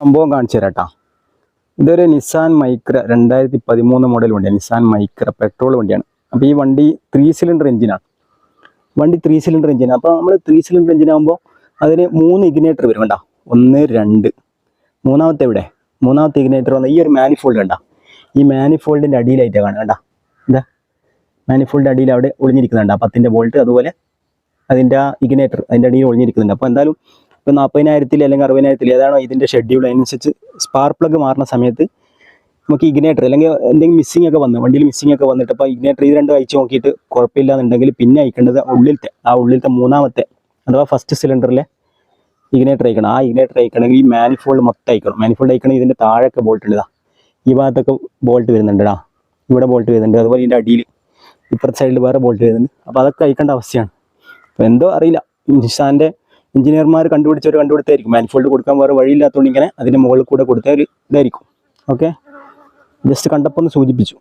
സംഭവം കാണിച്ചു തരാം കേട്ടോ ഇതൊരു നിസാൻ മൈക്ര രണ്ടായിരത്തി പതിമൂന്ന് മോഡൽ വണ്ടിയാണ്. നിസാൻ മൈക്ര പെട്രോൾ വണ്ടിയാണ്. അപ്പോൾ ഈ വണ്ടി ത്രീ സിലിണ്ടർ എഞ്ചിനാണ് വണ്ടി ത്രീ സിലിണ്ടർ എഞ്ചിനാണ് അപ്പോൾ നമ്മൾ ത്രീ സിലിണ്ടർ എഞ്ചിനാകുമ്പോൾ അതിന് മൂന്ന് ഇഗ്നേറ്റർ വരും കണ്ടോ. ഒന്ന് രണ്ട്. മൂന്നാമത്തെ എവിടെ? മൂന്നാമത്തെ ഇഗ്നേറ്റർ വന്ന ഈ ഒരു മാനിഫോൾഡ് കണ്ട. ഈ മാനിഫോൾഡിന്റെ അടിയിലായിട്ടാണ് കാണാം കണ്ട. എന്താ മാനിഫോൾഡിന്റെ അടിയിൽ അവിടെ ഒളിഞ്ഞിരിക്കുന്നുണ്ട്. പത്തിന്റെ ബോൾട്ട് അതുപോലെ അതിന്റെ ഇഗ്നേറ്റർ അതിന്റെ അടിയിൽ ഒളിഞ്ഞിരിക്കുന്നുണ്ട്. അപ്പോൾ എന്തായാലും ഇപ്പോൾ നാൽപ്പതിനായിരത്തിൽ അല്ലെങ്കിൽ അറുപതിനായിരത്തിൽ ഏതാണോ ഇതിന്റെ ഷെഡ്യൂൾ അതിനനുസരിച്ച് സ്പാർ പ്ലഗ് മാറുന്ന സമയത്ത് നമുക്ക് ഇഗ്നേറ്റർ അല്ലെങ്കിൽ എന്തെങ്കിലും മിസ്സിംഗ് ഒക്കെ വന്നു വണ്ടിയിൽ മിസ്സിംഗ് ഒക്കെ വന്നിട്ട് അപ്പോൾ ഇഗ്നേറ്റർ ഇത് രണ്ടും അയച്ചു നോക്കിയിട്ട് കുഴപ്പമില്ല എന്നുണ്ടെങ്കിൽ പിന്നെ അയക്കേണ്ടത് ഉള്ളിലത്തെ ആ ഉള്ളിലത്തെ മൂന്നാമത്തെ അഥവാ ഫസ്റ്റ് സിലിണ്ടറിലെ ഇഗ്നേറ്റർ അയക്കണം. ആ ഇഗ്നേറ്റർ അയക്കണമെങ്കിൽ ഈ മാനിഫോൾഡ് മൊത്തം അയക്കണം. മാനിഫോൾഡ് അയക്കണമെങ്കിൽ ഇതിന്റെ താഴെയൊക്കെ ബോൾട്ട് ഉണ്ട് ഈ ഭാഗത്തൊക്കെ ബോൾട്ട് വരുന്നുണ്ട് ആ ഇവിടെ ബോൾട്ട് വരുന്നുണ്ട്. അതുപോലെ ഇതിന്റെ അടിയിൽ ഇപ്പുറത്തെ സൈഡിൽ വേറെ ബോൾട്ട് വരുന്നുണ്ട്. അപ്പോൾ അതൊക്കെ അയക്കേണ്ട അവസ്ഥയാണ്. അപ്പോൾ എന്തോ അറിയില്ല. നിഷാന്റെ എഞ്ചിനീയർമാർ കണ്ടുപിടിച്ചവർ കണ്ടുപിടുത്തായിരിക്കും. മാനിഫോൾഡ് കൊടുക്കാൻ വേറെ വഴിയില്ലാത്തതുകൊണ്ട് ഇങ്ങനെ അതിന്റെ മുകളിൽ കൂടെ കൊടുത്ത ഒരു ഇതായിരിക്കും. ഓക്കെ ജസ്റ്റ് കണ്ടപ്പോൾ ഒന്ന് സൂചിപ്പിച്ചു.